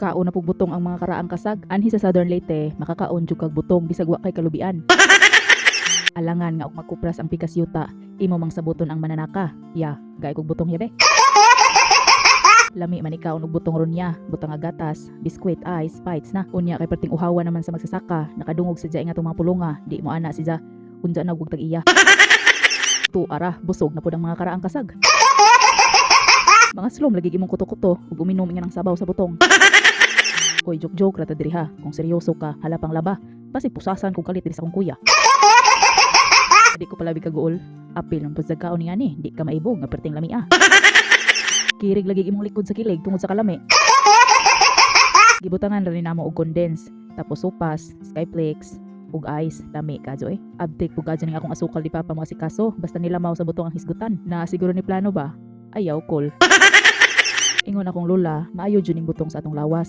Kaon na pug butong ang mga karaang kasag. Anhi sa Southern Leyte, makakaon jud kag butong bisag wa kay kalubian. Alangan nga og magkupras ang pikas yuta, imo mang sabuton ang mananaka. Ya, gaay kog butong yabe. Lami man ikaw og butong ron niya, butang nga gatas, biskwit, ice, bites na. Unya kay perting uhawa naman sa magsasaka, nakadungog sa dya nga mga pulunga, di mo ana si ja. Unja na ug tag iya. Tu ara, busog na pud ang mga karaang kasag. Mga slom lagi imong kuto-kuto ug uminom nga ng sabaw sa butong. Koy joke-joke ra ta diri ha. Kung seryoso ka, halapang laba. Basi pusasan kung kalit diri sa kong kuya. Di ko pala kaguol. Apil ng pagzagkaon niya ni, di ka maibog nga perting lami ah. Kirig lagi imong likod sa kilig tungod sa kalami. Gibutangan ra ni namo og condense, tapos supas, skyflakes, ug ice, lami kadyo eh. Abtik pug kadyo ning akong asukal di pa pa mga sikaso, basta nilamaw sa butong ang hisgutan. Na siguro ni plano ba? Ayaw kol. Ingon akong lola, maayo jud ning butong sa atong lawas.